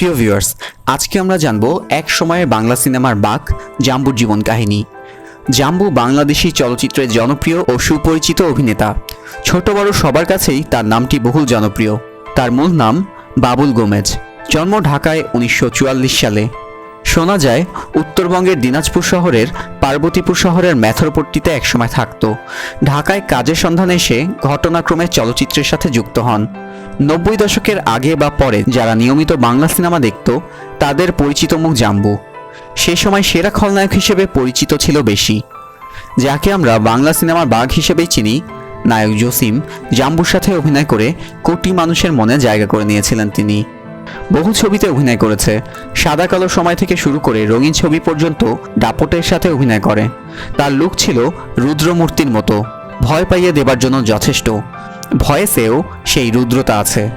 প্রিয় ভিউয়ার্স, আজকে আমরা জানব এক সময়ের বাংলা সিনেমার বাক জাম্বুর জীবন কাহিনী। জাম্বু বাংলাদেশি চলচ্চিত্রের জনপ্রিয় ও সুপরিচিত অভিনেতা। ছোট বড় সবার কাছেই তার নামটি বহুল জনপ্রিয়। তার মূল নাম বাবুল গোমেজ। জন্ম ঢাকায় উনিশশো চুয়াল্লিশ সালে। শোনা যায়, উত্তরবঙ্গের দিনাজপুর শহরের পার্বতীপুর শহরের মেথরপট্টিতে একসময় থাকতো। ঢাকায় কাজের সন্ধানে এসে ঘটনাক্রমে চলচ্চিত্রের সাথে যুক্ত হন। নব্বই দশকের আগে বা পরে যারা নিয়মিত বাংলা সিনেমা দেখত, তাদের পরিচিত মুখ জাম্বু সে সময় সেরা খলনায়ক হিসেবে পরিচিত ছিল বেশি। যাকে আমরা বাংলা সিনেমার বাঘ হিসেবেই চিনি, নায়ক জসিম জাম্বুর সাথে অভিনয় করে কোটি মানুষের মনে জায়গা করে নিয়েছিলেন তিনি। বহু ছবিতে অভিনয় করেছে। সাদা কালো সময় থেকে শুরু করে রঙিন ছবি পর্যন্ত দাপটের সাথে অভিনয় করে। তার লুক ছিল রুদ্রমূর্তির মতো। ভয় পাইয়ে দেবার জন্য যথেষ্ট। ভয়েসেও সেই রুদ্রতা আছে।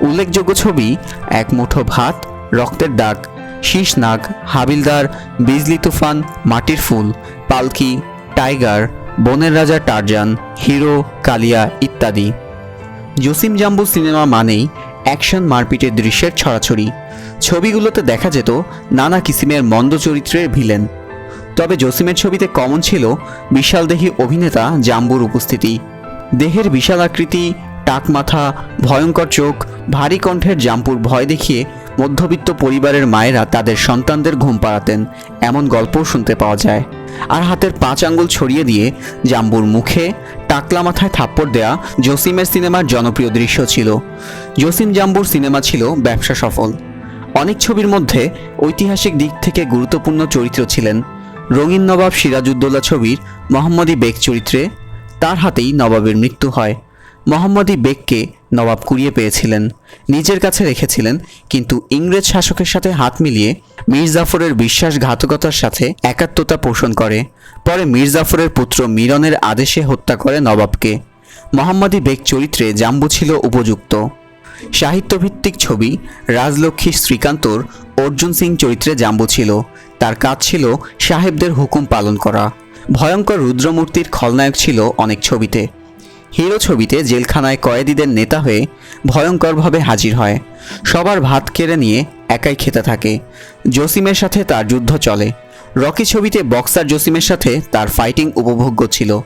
উল্লেখযোগ্য ছবি, এক মুঠো ভাত, রক্তের দাগ, শীষ নাগ, হাবিলদার, বিজলি তুফান, মাটির ফুল, পালকি, টাইগার, বনের রাজা টারজান, হিরো, কালিয়া ইত্যাদি। জসিম জাম্বু সিনেমা মানেই অ্যাকশন মারপিটের দৃশ্যের ছড়াছড়ি। ছবিগুলোতে দেখা যেত নানা কিসিমের মন্দ চরিত্রের ভিলেন। তবে জসিমের ছবিতে কমন ছিল বিশালদেহী অভিনেতা জাম্বুর উপস্থিতি। দেহের বিশাল আকৃতি, টাক মাথা, ভয়ঙ্কর চোখ, ভারী কণ্ঠের জাম্পুর ভয় দেখিয়ে মধ্যবিত্ত পরিবারের মায়েরা তাদের সন্তানদের ঘুম পাড়াতেন। এমন গল্পও শুনতে পাওয়া যায়। আর হাতের পাঁচ আঙ্গুল ছড়িয়ে দিয়ে জাম্বুর মুখে টাকলা মাথায় থাপ্পড় দেয়া জসিমের সিনেমার জনপ্রিয় দৃশ্য ছিল। জসিম জাম্বুর সিনেমা ছিল ব্যবসা সফল। অনেক ছবির মধ্যে ঐতিহাসিক দিক থেকে গুরুত্বপূর্ণ চরিত্র ছিলেন। রঙিন নবাব সিরাজউদ্দৌলা ছবির মোহাম্মদী বেগ চরিত্রে তার হাতেই নবাবের মৃত্যু হয়। মোহাম্মদী বেগকে নবাব কুড়িয়ে পেয়েছিলেন। নিজের কাছে রেখেছিলেন, কিন্তু ইংরেজ শাসকের সাথে হাত মিলিয়ে মীর জাফরের বিশ্বাসঘাতকতার সাথে একাত্মতা পোষণ করে। পরে মীর জাফরের পুত্র মিরনের আদেশে হত্যা করে নবাবকে। মোহাম্মদী বেগ চরিত্রে জাম্বু ছিল উপযুক্ত। সাহিত্যভিত্তিক ছবি রাজলক্ষ্মী শ্রীকান্তর অর্জুন সিং চরিত্রে জাম্বু ছিল। তার কাজ ছিল সাহেবদের হুকুম পালন করা। ভয়ঙ্কর রুদ্রমূর্তির খলনায়ক ছিল অনেক ছবিতে। হিরো ছবিতে জেলখানায় কয়েদিদের নেতা হয়ে ভয়ঙ্করভাবে হাজির হয়। সবার ভাত কেড়ে নিয়ে একাই খেতে থাকে। জসিমের সাথে তার যুদ্ধ চলে। রকি ছবিতে বক্সার জসিমের সাথে তার ফাইটিং উপভোগ্য ছিল।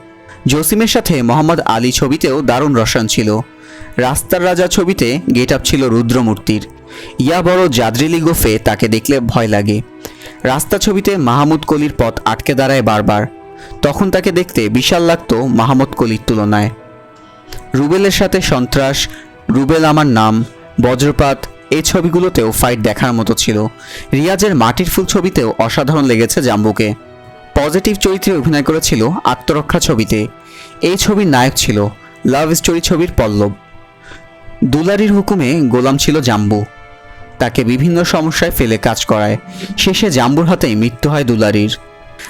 জসিমের সাথে মোহাম্মদ আলী ছবিতেও দারুণ রসায়ন ছিল। রাস্তার রাজা ছবিতে গেট আপ ছিল রুদ্রমূর্তির। ইয়া বড় জাদ্রিলি গোফে তাকে দেখলে ভয় লাগে। রাস্তা ছবিতে মাহমুদ কলির পথ আটকে দাঁড়ায় বারবার। তখন তাকে দেখতে বিশাল লাগতো মাহমুদ কলির তুলনায়। রুবেলের সাথে সন্ত্রাস, রুবেল আমার নাম, বজ্রপাত এই ছবিগুলোতেও ফাইট দেখার মতো ছিল। রিয়াজের মাটির ফুল ছবিতেও অসাধারণ লেগেছে জাম্বুকে। পজিটিভ চরিত্রে অভিনয় করেছিল আত্মরক্ষা ছবিতে। এই ছবির নায়ক ছিল লাভ স্টোরি ছবির পল্লব। দুলারির হুকুমে গোলাম ছিল জাম্বু। তাকে বিভিন্ন সমস্যায় ফেলে কাজ করায়। শেষে জাম্বুর হাতেই মৃত্যু হয় দুলারির।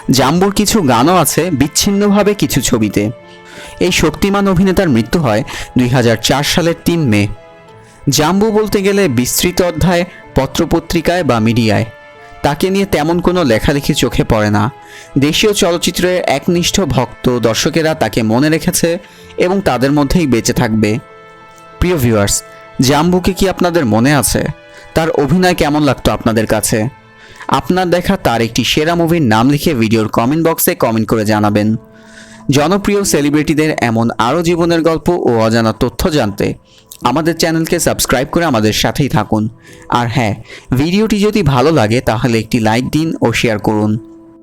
জাম্বুর কিছু গানও আছে বিচ্ছিন্নভাবে কিছু ছবিতে। এই শক্তিমান অভিনেতার মৃত্যু হয় দুই হাজার চার সালের তিন মে। জাম্বু বলতে গেলে বিস্তৃত অধ্যায়, পত্রপত্রিকায় বা মিডিয়ায়। তাকে নিয়ে তেমন কোনো লেখালেখি চোখে পড়ে না। দেশীয় চলচ্চিত্রের একনিষ্ঠ ভক্ত দর্শকেরা তাকে মনে রেখেছে এবং তাদের মধ্যেই বেঁচে থাকবে। প্রিয় ভিউয়ার্স, জাম্বুকে কি আপনাদের মনে আছে? তার অভিনয় কেমন লাগতো আপনাদের কাছে? আপনার দেখা তার একটি সেরা মুভির নাম লিখে ভিডিওর কমেন্ট বক্সে কমেন্ট করে জানাবেন। জনপ্রিয় সেলিব্রিটিদের এমন আরও জীবনের গল্প ও অজানা তথ্য জানতে আমাদের চ্যানেলকে সাবস্ক্রাইব করে আমাদের সাথেই থাকুন। আর হ্যাঁ ভিডিওটি যদি ভালো লাগে তাহলে একটি লাইক দিন ও শেয়ার করুন।